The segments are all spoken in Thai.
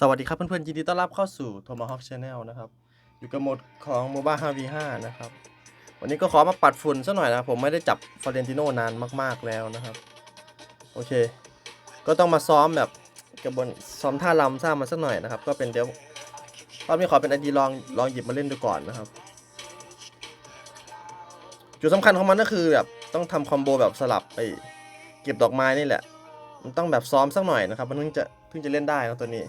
สวัสดีครับเพื่อนๆยินดีต้อนรับเข้าสู่ Tomahawk Channel นะครับ อยู่กับโหมดของ MOBA 5v5 นะครับ วันนี้ก็ขอมาปัดฝุ่นซะหน่อยนะ ผมไม่ได้จับฟอเรนติโนนานมากๆแล้วนะครับ โอเค ก็ต้องมาซ้อมแบบกระบวนซ้อมท่าลำสร้างมันสักหน่อยนะครับ ก็เป็นเดี๋ยวรอบนี้ขอเป็นไอดีลองลองหยิบมาเล่นดูก่อนนะครับ จุดสำคัญของมันก็คือแบบต้องทำคอมโบแบบสลับไปเก็บดอกไม้นี่แหละ มันต้องแบบซ้อมสักหน่อยนะครับ มันเพิ่งจะเพิ่งจะเล่นได้นะตัวนี้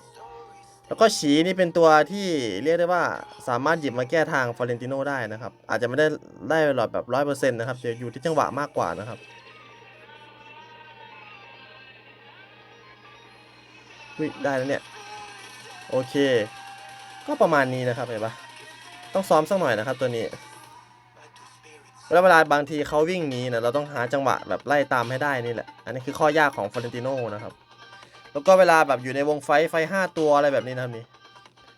แล้วก็ฉีนี่เป็นตัวที่เรียกได้ว่าสามารถหยิบมาแก้ทางฟอเรนติโนได้นะครับ อาจจะไม่ได้ได้หลอดแบบร้อยเปอร์เซ็นต์นะครับจะอยู่ที่จังหวะมากกว่านะครับวิได้แล้วเนี่ย โอเค ก็ประมาณนี้นะครับเห็นปะต้องซ้อมสักหน่อยนะครับตัวนี้แล้วเวลาบางทีเขาวิ่งหนีนะเราต้องหาจังหวะแบบไล่ตามให้ได้นี่แหละ อันนี้คือข้อยากของฟอเรนติโนนะครับ แล้วก็เวลาแบบอยู่ในวงไฟไฟห้าตัวอะไรแบบนี้นะครับนี่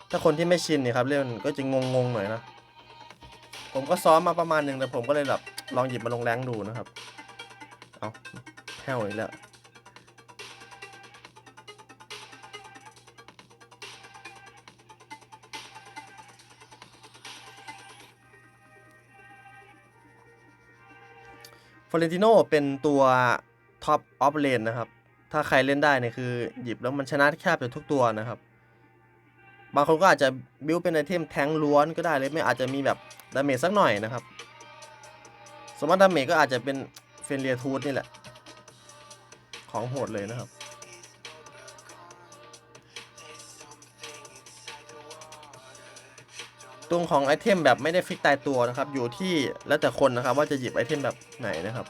ถ้าคนที่ไม่ชินเนี่ยครับเล่นก็จะงงๆหน่อยนะ ผมก็ซ้อมมาประมาณหนึ่งแต่ผมก็เลยแบบลองหยิบมาลงแรงดูนะครับ เอาแห้วอีกแล้วฟอเรนติโนเป็นตัวท็อปออฟเลนนะครับ ถ้าใครเล่นได้เนี่ยคือหยิบแล้วมันชนะแคบจะทุกตัวนะครับ บางคนก็อาจจะบิวเป็นไอเทมแทงล้วนก็ได้เลยไม่อาจจะมีแบบดาเมจสักหน่อยนะครับ สมมติดาเมจก็อาจจะเป็นเฟนเรียทูดนี่แหละ ของโหดเลยนะครับตรงของไอเทมแบบไม่ได้ฟิกตายตัวนะครับ อยู่ที่แล้วแต่คนนะครับ ว่าจะหยิบไอเทมแบบไหนนะครับ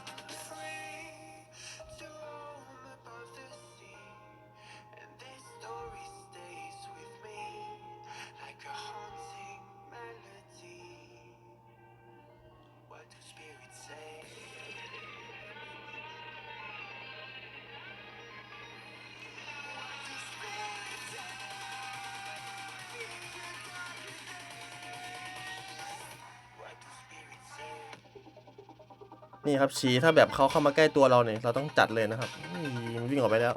นี่ครับฉีถ้าแบบเขาเข้ามาใกล้ตัวเราเนี่ยเราต้องจัดเลยนะครับนี่มันวิ่งออกไปแล้ว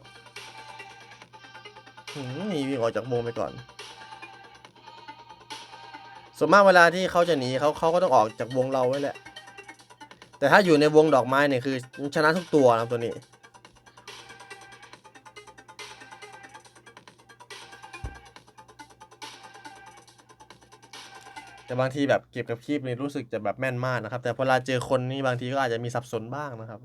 นี่วิ่งออกจากวงไปก่อน ส่วนมากเวลาที่เขาจะหนีเขาเขาก็ต้องออกจากวงเราไว้แหละ แต่ถ้าอยู่ในวงดอกไม้เนี่ยคือชนะทุกตัวนะตัวนี้ แต่บางทีแบบเก็บกับคีบนี่รู้สึกจะแบบแม่นมากนะครับ แต่พอเวลาเจอคนนี่บางทีก็อาจจะมีสับสนบ้างนะครับ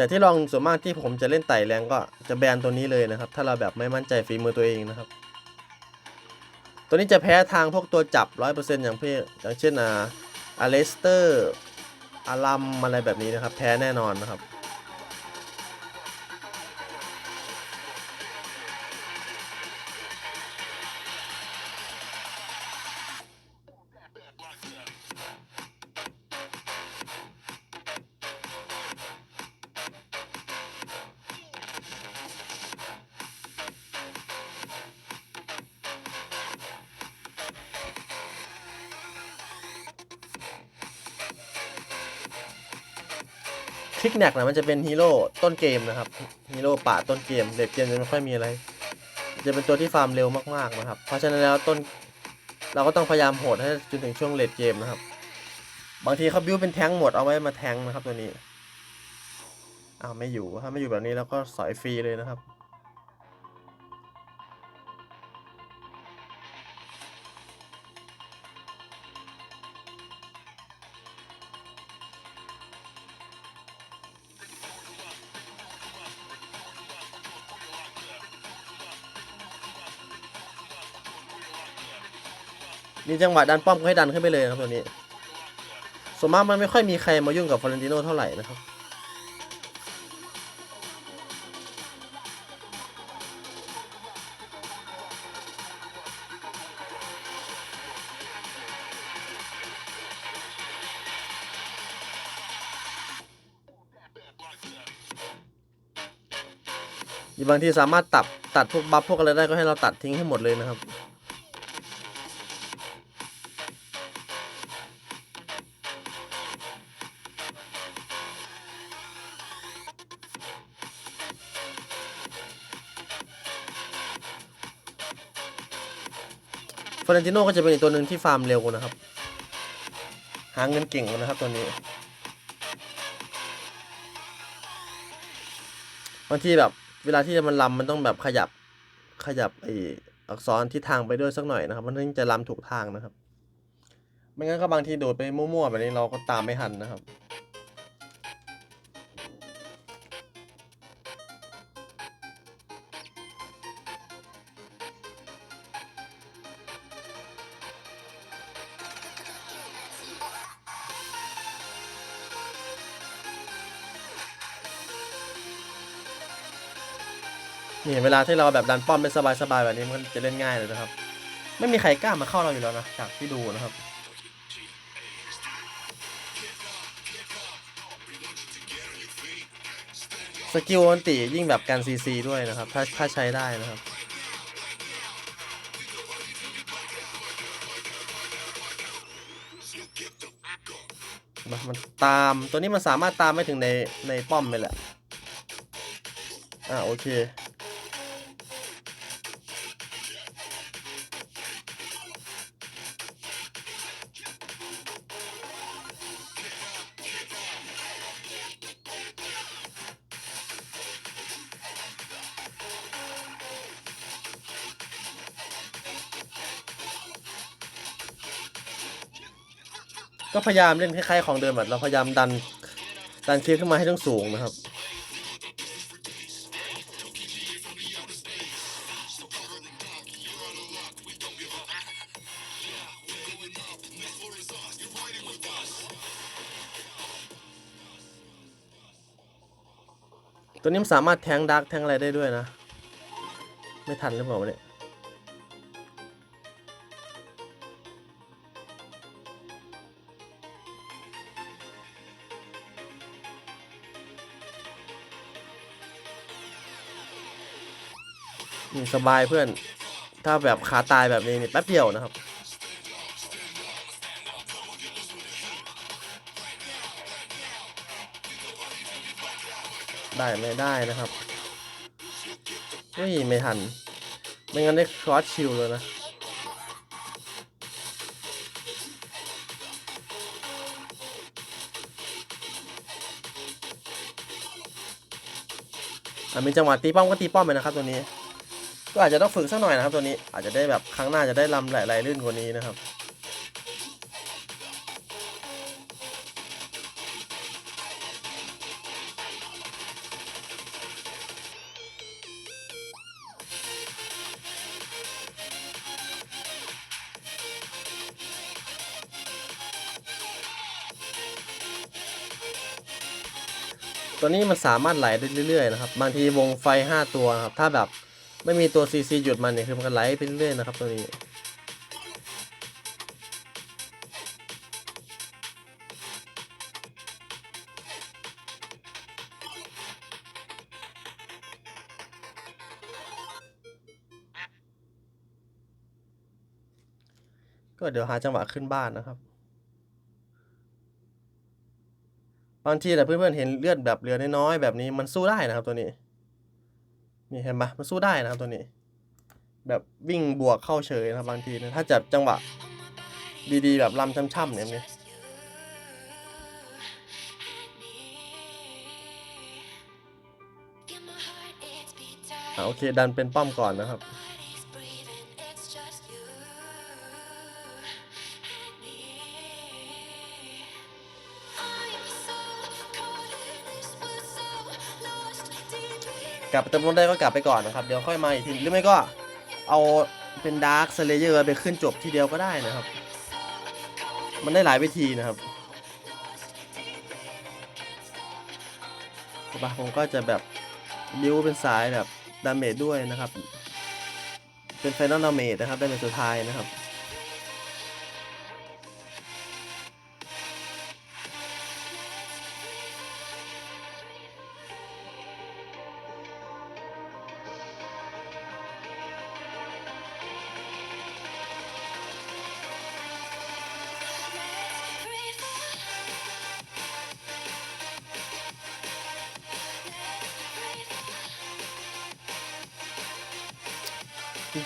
แต่ที่ลองส่วนมากที่ผมจะเล่นไต่แรงก็จะแบนตัวนี้เลยนะครับ ถ้าเราแบบไม่มั่นใจฝีมือตัวเองนะครับ ตัวนี้จะแพ้ทางพวกตัวจับ 100%อย่างเพื่ออย่างเช่นอ่าอเลสเตอร์อารัมอะไรแบบนี้นะครับ แพ้แน่นอนนะครับ ทิกแนกนะมันจะเป็นฮีโร่ต้นเกมนะครับฮีโร่ป่าต้นเกมเด็กเกมจะไม่ค่อยมีอะไร จะเป็นตัวที่ฟาร์มเร็วมากๆนะครับ เพราะฉะนั้นแล้วต้นเราก็ต้องพยายามโหดให้จนถึงช่วงเลดเกมนะครับ บางทีเขาบิวเป็นแท้งหมดเอาไว้มาแท้งนะครับตัวนี้อ้าวไม่อยู่ถ้าไม่อยู่แบบนี้เราก็สอยฟรีเลยนะครับ มีจังหวะดันป้อมก็ให้ดันขึ้นไปเลยครับตัวนี้ส่วนมากมันไม่ค่อยมีใครมายุ่งกับฟลอเรนติโนเท่าไหร่นะครับบางทีสามารถตัดตัดพวกบัฟพวกอะไรได้ก็ให้เราตัดทิ้งให้หมดเลยนะครับ ฟลเรนติโน่ก็จะเป็นอีกตัวหนึ่งที่ฟาร์มเร็วนะครับ หาเงินเก่งนะครับตัวนี้บางทีแบบเวลาที่มันลำมันต้องแบบขยับขยับไออักษรทิศทางไปด้วยสักหน่อยนะครับมันถึงจะลำถูกทางนะครับ ไม่งั้นก็บางทีโดดไปมั่วๆแบบนี้เราก็ตามไม่ทันนะครับ นี่เวลาที่เราแบบดันป้อมเป็นสบายๆแบบนี้มันจะเล่นง่ายเลยนะครับ ไม่มีใครกล้ามาเข้าเราอยู่แล้วนะจากที่ดูนะครับสกิลอันติยิ่งแบบการซีซีด้วยนะครับ ถ้าถ้าใช้ได้นะครับมามันตามตัวนี้มันสามารถตามไปถึงในในป้อมเลยแหละ อ่าโอเค ก็พยายามเล่นคล้ายๆของเดิมแบบเราพยายามดันดันคลิปขึ้นมาให้ต้องสูงนะครับ ตัวนี้มันสามารถแทงดักแทงอะไรได้ด้วยนะ ไม่ทันหรือเปล่าเนี่ย นี่สบายเพื่อน ถ้าแบบขาตายแบบนี้นี่แป๊บเดียวนะครับ ได้ไม่ได้นะครับเฮ้ยไม่ทัน ไม่งั้นได้ครอสชิลเลยนะอะมีจังหวะตีป้อมก็ตีป้อมไปนะครับตัวนี้ ก็อาจจะต้องฝึกสักหน่อยนะครับตัวนี้อาจจะได้แบบครั้งหน้าจะได้ลำหลๆลื่นกว่านี้นะครับตัวนี้มันสามารถไหลได้เรื่อยๆนะครับ บางทีวงไฟ 5 ตัวครับ ถ้าแบบ ไม่มีตัว CC หยุดมันเนี่ยคือมันก็ไหลไปเรื่อยๆนะครับตัวนี้ก็เดี๋ยวหาจังหวะขึ้นบ้านนะครับ บางทีแต่เพื่อนๆเห็นเลือดแบบเหลือน้อยๆแบบนี้มันสู้ได้นะครับตัวนี้ นี่เห็นปะมันสู้ได้นะตัวนี้ แบบวิ่งบวกเข้าเฉยนะบางทีนะถ้าจับจังหวะ ดีๆ แบบลำช่ำๆเนี่ยนี่โอเค ดันเป็นป้อมก่อนนะครับ กลับไปเติมรถได้ก็กลับไปก่อนนะครับ เดี๋ยวค่อยมาอีกทีหรือไม่ก็เอาเป็นดาร์คสเลเยอร์ไปขึ้นจบทีเดียวก็ได้นะครับ มันได้หลายวิธีนะครับปะผมก็จะแบบบิวเป็นสายแบบดาเมจด้วยนะครับ เป็นไฟนอลดาเมจนะครับได้เป็นสุดท้ายนะครับ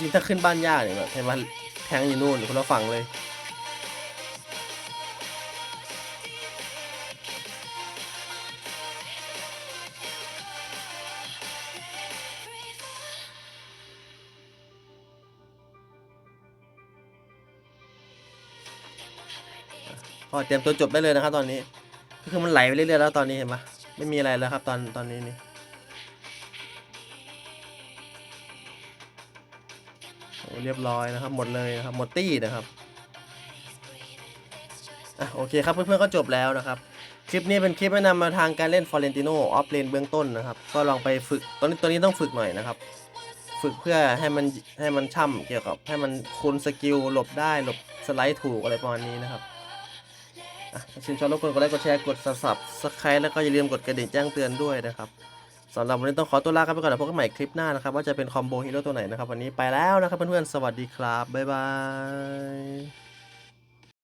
ริงๆ ถ้าขึ้นบ้านยากเนี่ยแบบเห็นว่าแทงอยู่นู่นคนละฝั่งเลย ก็เตรียมตัวจบได้เลยนะครับตอนนี้ ก็คือมันไหลไปเรื่อยๆแล้วตอนนี้เห็นปะไม่มีอะไรแล้วครับตอนตอนนี้นี่ โอ้เรียบร้อยนะครับ หมดเลยนะครับหมดตี้นะครับอะโอเคครับเพื่อนๆก็จบแล้วนะครับ คลิปนี้เป็นคลิปแนะนำมาทางการเล่นฟอร์เรนติโนออฟเลนเบื้องต้นนะครับ ก็ลองไปฝึกตอนนี้ตัวนี้ต้องฝึกหน่อยนะครับ ฝึกเพื่อให้มันให้มันช่ำเกี่ยวกับให้มันคูณสกิลหลบได้หลบสไลด์ถูกอะไรประมาณนี้นะครับอะชื่นชอบรบกวนกดไลค์กดแชร์กด subscribe แล้วก็อย่าลืมกดกระดิ่งแจ้งเตือนด้วยนะครับ สำหรับวันนี้ต้องขอตัวลากันไปก่อนนะพบกันใหม่คลิปหน้านะครับ ว่าจะเป็นคอมโบฮีโร่ตัวไหนนะครับ วันนี้ไปแล้วนะครับเพื่อนๆ สวัสดีครับ บ๊ายบาย